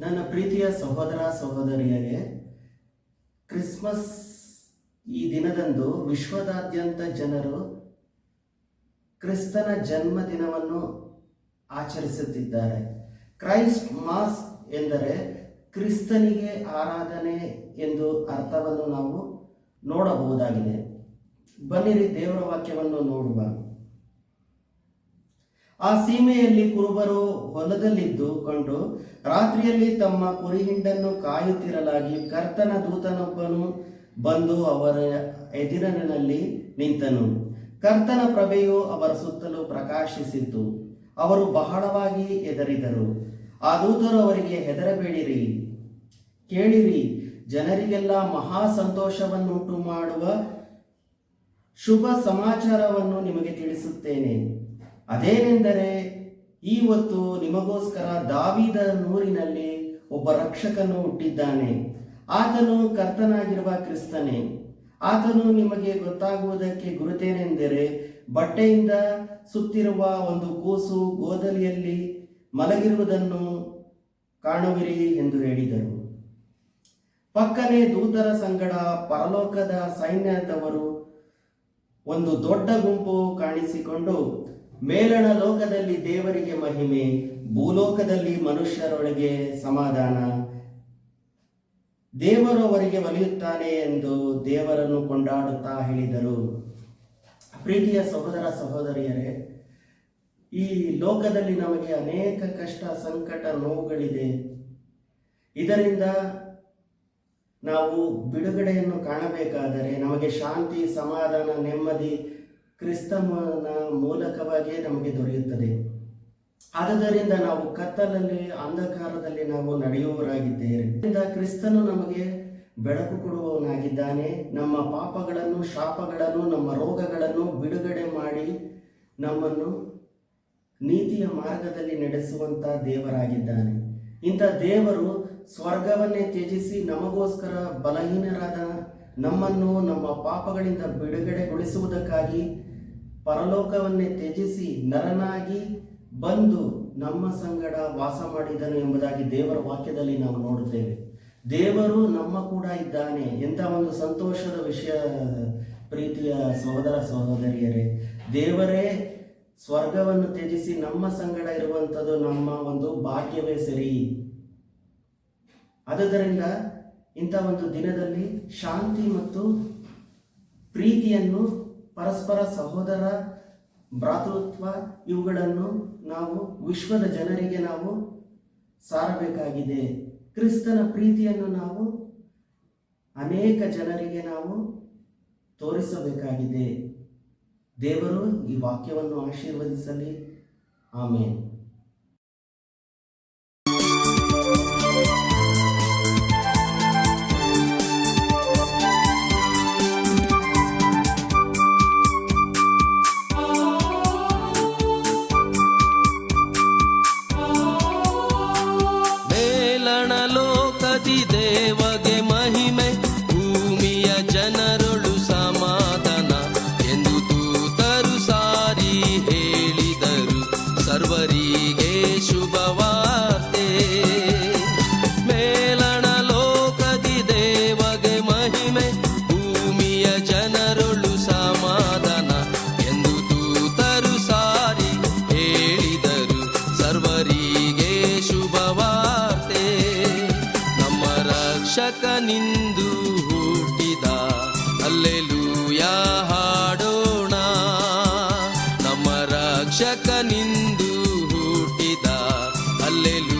ನನ್ನ ಪ್ರೀತಿಯ ಸಹೋದರ ಸಹೋದರಿಯರೇ, ಕ್ರಿಸ್ಮಸ್ ಈ ದಿನದಂದು ವಿಶ್ವದಾದ್ಯಂತ ಜನರು ಕ್ರಿಸ್ತನ ಜನ್ಮದಿನವನ್ನು ಆಚರಿಸುತ್ತಿದ್ದಾರೆ. ಕ್ರೈಸ್ಟ್ ಮಾಸ್ ಎಂದರೆ ಕ್ರಿಸ್ತನಿಗೆ ಆರಾಧನೆ ಎಂದು ಅರ್ಥವನ್ನು ನಾವು ನೋಡಬಹುದಾಗಿದೆ. ಬನ್ನಿರಿ ದೇವರ ವಾಕ್ಯವನ್ನು ನೋಡುವ. ಆ ಸೀಮೆಯಲ್ಲಿ ಕುರುಬರು ಹೊಲದಲ್ಲಿದ್ದು ಕೊಂಡು, ರಾತ್ರಿಯಲ್ಲಿ ತಮ್ಮ ಕುರಿ ಹಿಂಡನ್ನು ಕಾಯುತ್ತಿರಲಾಗಿ ಕರ್ತನ ದೂತನೊಬ್ಬನು ಬಂದು ಅವರ ಎದುರಿನಲ್ಲಿ ನಿಂತನು. ಕರ್ತನ ಪ್ರಭೆಯು ಅವರ ಸುತ್ತಲೂ ಪ್ರಕಾಶಿಸಿತು. ಅವರು ಬಹಳವಾಗಿ ಹೆದರಿದರು. ಆ ದೂತರು ಅವರಿಗೆ, ಹೆದರಬೇಡಿರಿ. ಕೇಳಿರಿ. ಜನರಿಗೆಲ್ಲ ಮಹಾ ಸಂತೋಷವನ್ನುಂಟು ಮಾಡುವ ಶುಭ ಸಮಾಚಾರವನ್ನು ನಿಮಗೆ ತಿಳಿಸುತ್ತೇನೆ. ಅದೇನೆಂದರೆ, ಈ ಹೊತ್ತು ನಿಮಗೋಸ್ಕರ ದಾವಿದ ನೂರಿನಲ್ಲಿ ಒಬ್ಬ ರಕ್ಷಕನು ಹುಟ್ಟಿದ್ದಾನೆ. ಆತನು ಕರ್ತನಾಗಿರುವ ಕ್ರಿಸ್ತನೇ. ಆತನು ನಿಮಗೆ ಗೊತ್ತಾಗುವುದಕ್ಕೆ ಗುರುತೇನೆಂದರೆ, ಬಟ್ಟೆಯಿಂದ ಸುತ್ತಿರುವ ಒಂದು ಕೂಸು ಗೋದಲಿಯಲ್ಲಿ ಮಲಗಿರುವುದನ್ನು ಕಾಣುವಿರಿ ಎಂದು ಹೇಳಿದರು. ಪಕ್ಕನೆ ದೂತರ ಸಂಗಡ ಪರಲೋಕದ ಸೈನ್ಯದವರು ಒಂದು ದೊಡ್ಡ ಗುಂಪು ಕಾಣಿಸಿಕೊಂಡು ಮೇಲಣ ಲೋಕದಲ್ಲಿ ದೇವರಿಗೆ ಮಹಿಮೆ, ಭೂಲೋಕದಲ್ಲಿ ಮನುಷ್ಯರೊಳಗೆ ಸಮಾಧಾನ. ದೇವರು ಅವರಿಗೆ ಒಲಿಯುತ್ತಾನೆ ಎಂದು ದೇವರನ್ನು ಕೊಂಡಾಡುತ್ತಾ ಹೇಳಿದರು. ಪ್ರೀತಿಯ ಸಹೋದರ ಸಹೋದರಿಯರೇ, ಈ ಲೋಕದಲ್ಲಿ ನಮಗೆ ಅನೇಕ ಕಷ್ಟ, ಸಂಕಟ, ನೋವುಗಳಿದೆ. ಇದರಿಂದ ನಾವು ಬಿಡುಗಡೆಯನ್ನು ಕಾಣಬೇಕಾದರೆ ನಮಗೆ ಶಾಂತಿ, ಸಮಾಧಾನ, ನೆಮ್ಮದಿ ಕ್ರಿಸ್ತನ ಮೂಲಕವಾಗಿ ನಮಗೆ ದೊರೆಯುತ್ತದೆ. ಆದ್ದರಿಂದ ನಾವು ಕತ್ತಲಲ್ಲಿ, ಅಂಧಕಾರದಲ್ಲಿ ನಾವು ನಡೆಯುವವರಾಗಿದ್ದೇವೆ. ಇದರಿಂದ ಕ್ರಿಸ್ತನು ನಮಗೆ ಬೆಳಕು ಕೊಡುವವನಾಗಿದ್ದಾನೆ. ನಮ್ಮ ಪಾಪಗಳನ್ನು, ಶಾಪಗಳನ್ನು, ನಮ್ಮ ರೋಗಗಳನ್ನು ಬಿಡುಗಡೆ ಮಾಡಿ ನಮ್ಮನ್ನು ನೀತಿಯ ಮಾರ್ಗದಲ್ಲಿ ನಡೆಸುವಂತ ದೇವರಾಗಿದ್ದಾನೆ. ಇಂಥ ದೇವರು ಸ್ವರ್ಗವನ್ನೇ ತ್ಯಜಿಸಿ ನಮಗೋಸ್ಕರ ಬಲಹೀನರಾದ ನಮ್ಮನ್ನು ನಮ್ಮ ಪಾಪಗಳಿಂದ ಬಿಡುಗಡೆಗೊಳಿಸುವುದಕ್ಕಾಗಿ ಪರಲೋಕವನ್ನೇ ತ್ಯಜಿಸಿ ನರನಾಗಿ ಬಂದು ನಮ್ಮ ಸಂಗಡ ವಾಸ ಮಾಡಿದನು ಎಂಬುದಾಗಿ ದೇವರ ವಾಕ್ಯದಲ್ಲಿ ನಾವು ನೋಡುತ್ತೇವೆ. ದೇವರು ನಮ್ಮ ಕೂಡ ಇದ್ದಾನೆ ಎಂಥ ಒಂದು ಸಂತೋಷದ ವಿಷಯ ಪ್ರೀತಿಯ ಸಹೋದರ ಸಹೋದರಿಯರೇ. ದೇವರೇ, ಸ್ವರ್ಗವನ್ನು ತ್ಯಜಿಸಿ ನಮ್ಮ ಸಂಗಡ ಇರುವಂಥದ್ದು ನಮ್ಮ ಒಂದು ಭಾಗ್ಯವೇ ಸರಿ. ಆದುದರಿಂದ ಇಂಥ ಒಂದು ದಿನದಲ್ಲಿ ಶಾಂತಿ ಮತ್ತು ಪ್ರೀತಿಯನ್ನು ಪರಸ್ಪರ ಸಹೋದರ, ಭ್ರಾತೃತ್ವ ಇವುಗಳನ್ನು ನಾವು ವಿಶ್ವದ ಜನರಿಗೆ ನಾವು ಸಾರಬೇಕಾಗಿದೆ. ಕ್ರಿಸ್ತನ ಪ್ರೀತಿಯನ್ನು ನಾವು ಅನೇಕ ಜನರಿಗೆ ನಾವು ತೋರಿಸಬೇಕಾಗಿದೆ. ದೇವರು ಈ ವಾಕ್ಯವನ್ನು ಆಶೀರ್ವದಿಸಲಿ. ಆಮೇಲೆ ದೇವಗೆ ಮಹಿಮೆ ಭೂಮಿಯ ಜನರೊಳು ಸಮಾಧಾನ ಎಂದು ತೂತರು ಸಾರಿ ಹೇಳಿದರು. ಸರ್ವರಿಗೆ ಶುಭವಾರ್ತೆ ನಿಂದು ಹುಟ್ಟಿದ. ಅಲ್ಲೆಲೂಯ ಹಾಡೋಣ. ನಮ್ಮ ರಕ್ಷಕ ನಿಂದು ಹುಟ್ಟಿದ. ಅಲ್ಲೆಲು